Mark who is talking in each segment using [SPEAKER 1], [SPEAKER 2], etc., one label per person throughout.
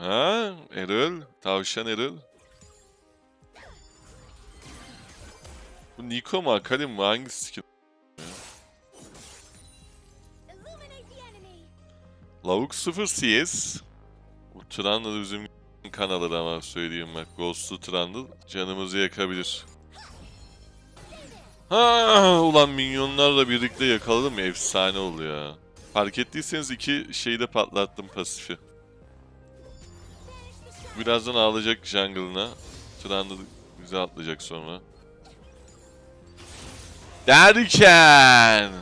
[SPEAKER 1] Ha? Erol? Tavşan Erol? Bu Niko mu Akali mi? Hangisi
[SPEAKER 2] enemy.
[SPEAKER 1] Lavuk 0 CS. Bu Trundle bizim kanalı ama söyleyeyim bak. Ghost'lu Trundle canımızı yakabilir. Ha, ulan minyonlarla birlikte yakaladım ya efsane oldu ya. Fark ettiyseniz iki şeyi de patlattım pasifi. Birazdan ağlayacak jungle'ına. Trundle güzel atlayacak sonra. Derken!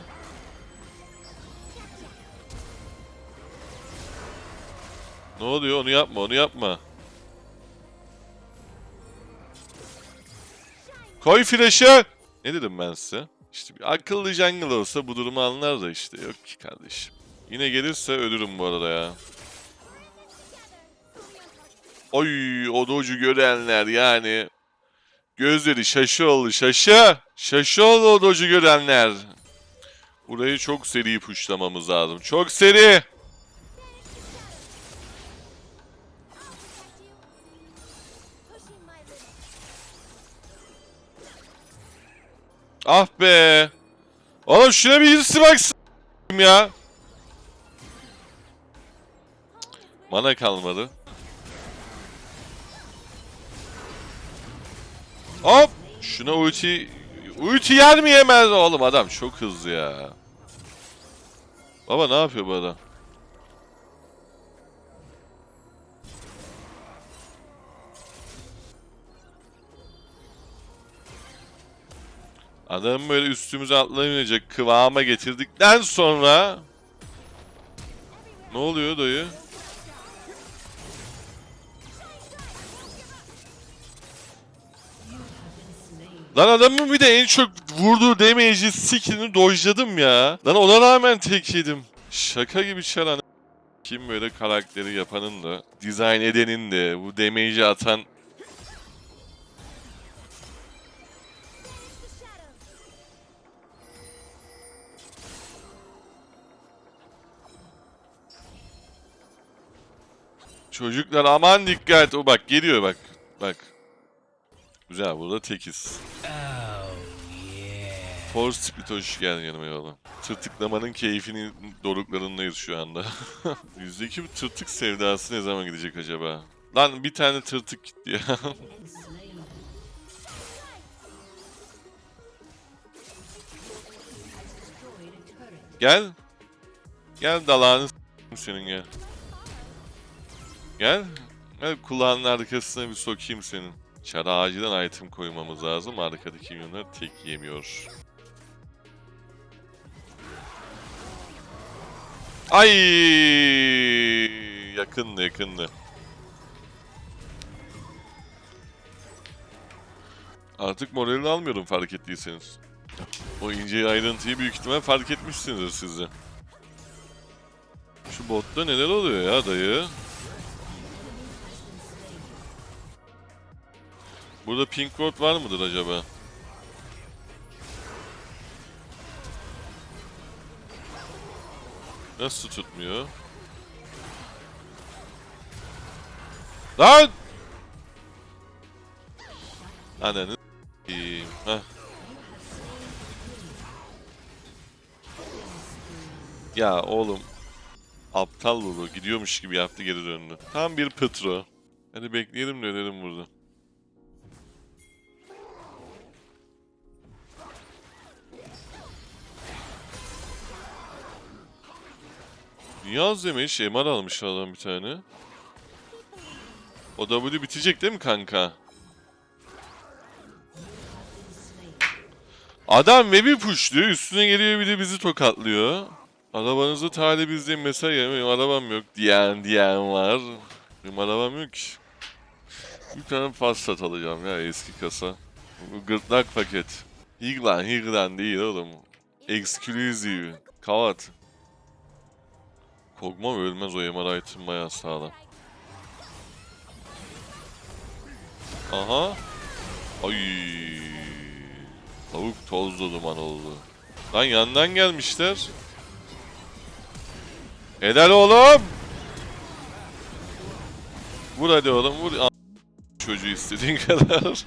[SPEAKER 1] Ne oluyor? Onu yapma, onu yapma. Koy flash'ı! Ne dedim ben size? İşte bir akıllı jungle olsa bu durumu anlar da işte yok ki kardeşim. Yine gelirse ölürüm bu arada ya. Oy o doju görenler yani. Gözleri şaşı oldu şaşı. Şaşı oldu o doju görenler. Burayı çok seri puşlamamız lazım. Çok seri. Ah be. Oğlum şuna bir hirsi baksın ya. Mana kalmadı. Hop. Şuna ulti... Ulti yer mi yemez oğlum adam çok hızlı ya. Baba ne yapıyor bu adam? Adamı böyle üstümüze atlamayacak kıvama getirdikten sonra... Ne oluyor dayı? Lan adamın bir de en çok vurduğu damage'i skillini dojladım ya. Lan ona rağmen tek yedim. Şaka gibi çaran. Kim böyle karakteri yapanın da, dizayn edenin de, bu damage'i atan. Çocuklar aman dikkat. O bak geliyor bak. Bak. Güzel burada tekiz. Force Split hoş geldin yanıma yavrum. Tırtıklamanın keyfini doruklarındayız şu anda. Yüzdeki bu tırtık sevdası ne zaman gidecek acaba? Lan bir tane tırtık gitti ya. Gel. Gel dalağını senin gel. Gel. Gel kulağının arkasına bir sokayım senin. Çara acilen item koymamız lazım. Arkadaki milyonlar tek yemiyor. Ay yakındı yakındı. Artık moralini almıyorum fark ettiyseniz. O ince ayrıntıyı büyük ihtimal fark etmişsinizdir siz de. Şu botta neler oluyor ya dayı? Burada pink ward var mıdır acaba? Nasıl tutmuyor? Lan! Ananı. Heh. Ya oğlum. Aptal Lulu gidiyormuş gibi yaptı geri döndü. Tam bir pıtro. Hadi bekleyelim de ölelim burada. Niyaz demiş, MR almış adam bir tane. O W bitecek değil mi kanka? Adam web'i pushluyor, üstüne geliyor bir de bizi tokatlıyor. Arabanızı talibizde mesaj gelmiyor, arabam yok diyen diyen var. Benim arabam yok ki. Bir tane Passat alacağım ya eski kasa. Gırtlak paket. Higlan, Higlan değil oğlum. Exclusive. Kavat. Kog'Maw ölmez o MR item bayağı sağlam. Aha. Ay. Tavuk tozlu duman oldu. Lan yandan gelmişler. Helal oğlum. Vur hadi oğlum vur. A- Çocuğu istediğin kadar.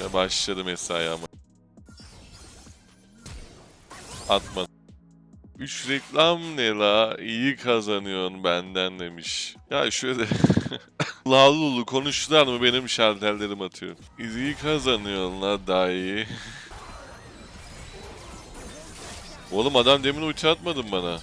[SPEAKER 1] Ve başladı mesai ama. Atma. 3 reklam ne la? İyi kazanıyorsun benden demiş. Ya şöyle... Lalulu konuştular mı benim şalterlerim atıyor. İyi kazanıyorsun la dayı. Oğlum adam demin ulti atmadın bana.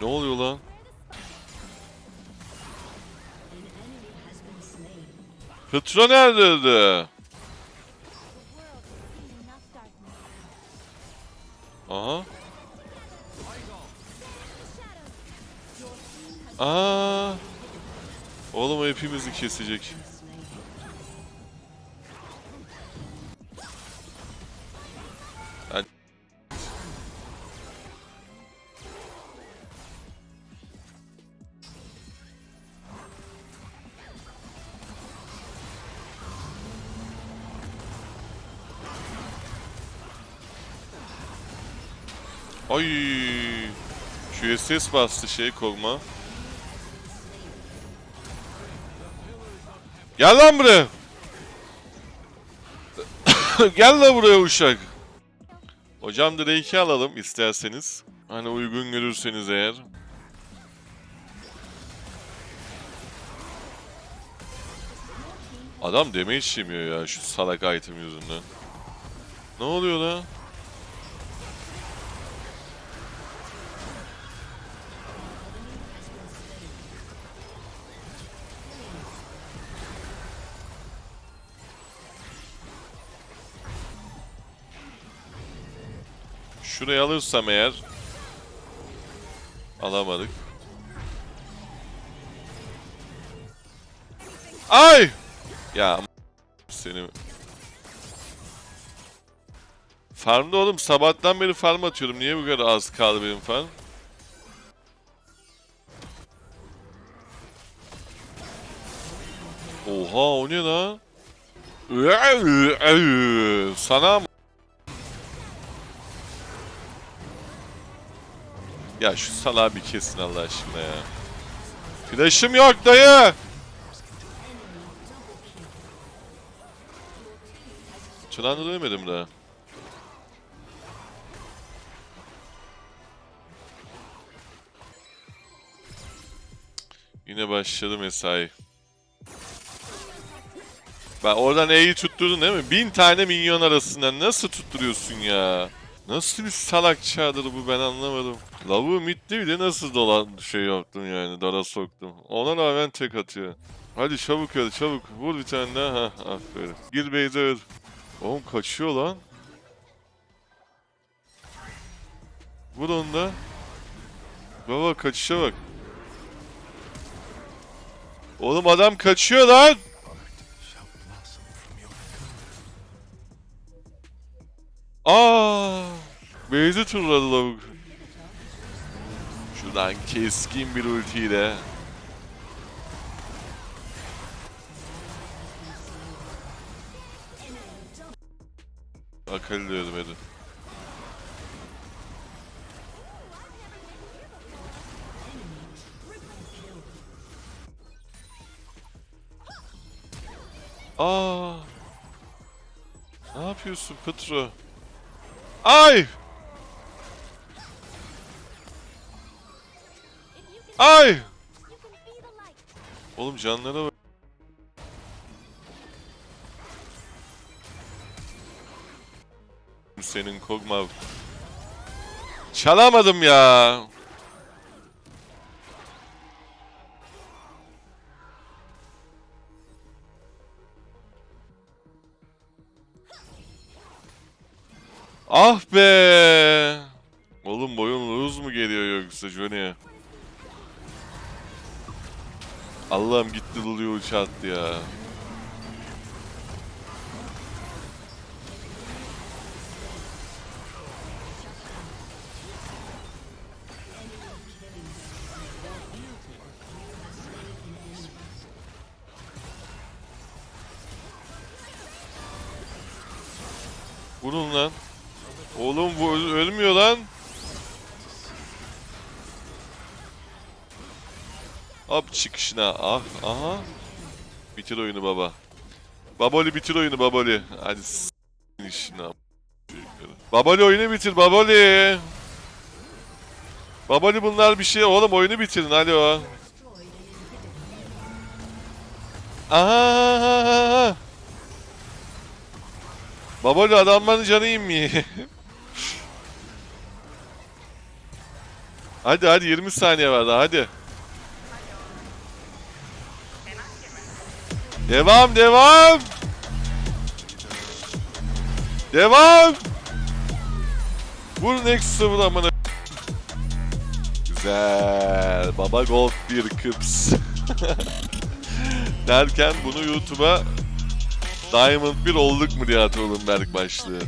[SPEAKER 1] Ne oluyor lan? Petra nerede öldü?
[SPEAKER 2] The world has seen enough darkness.
[SPEAKER 1] Aha. Aa. Oğlum hepimizi kesecek. Ay. QSS bastı şey kogma. Gel lan buraya. Gel lan buraya uşak. Hocam Drake'i alalım isterseniz. Hani uygun görürseniz eğer. Adam damage yemiyor ya şu salak item yüzünden. Ne oluyor lan? Şurayı alırsam eğer alamadık. Ay! Ya seni Farmda oğlum sabahtan beri farm atıyorum. Niye bu kadar az kaldı benim farm? Oha o ne lan? Sana mı? Ya şu salağı bir kesin Allah aşkına ya. Flash'ım yok dayı. Çınar'da dövmedim daha. Yine başladı mesai. Ben oradan E'yi tutturdun değil mi? Bin tane minyon arasından nasıl tutturuyorsun ya? Nasıl bir salak çağdır bu ben anlamadım. Lavuğu midde bir de nasıl dolan şey yaptım yani dara soktum. Ona rağmen tek atıyor. Hadi çabuk hadi çabuk vur bir tane daha ha aferin. Gir beyze öl. Oğlum kaçıyor lan. Vur onu da. Baba kaçışa bak. Oğlum adam kaçıyor lan. Aa! Beyzi turladı lavuk. Şuradan keskin bir ultiyle. Akali de ölmedi. Aa! Ne yapıyorsun Petro? Ay! Ay! Oğlum canlara bak. Senin Kog'Maw. Çalamadım ya. Ah be. Oğlum boyun lose mu geliyor yoksa Johnny? Allah'ım gitti Lulu'yu uçağı ya. Bunun lan. Oğlum bu ölmüyor lan. Hop çıkışına. Ah aha. Bitir oyunu baba. Baboli bitir oyunu Baboli. Hadi s*** işine. Baboli oyunu bitir Baboli. Baboli bunlar bir şey. Oğlum oyunu bitirin alo. Aha. Baboli adamların canı inmiyor. hadi hadi 20 saniye var daha hadi. Devam devam. Devam. Vur next sıfır amına. Güzel. Baba Gold bir kıps. Derken bunu YouTube'a Diamond 1 olduk mu diye atıldım Berk başlığı.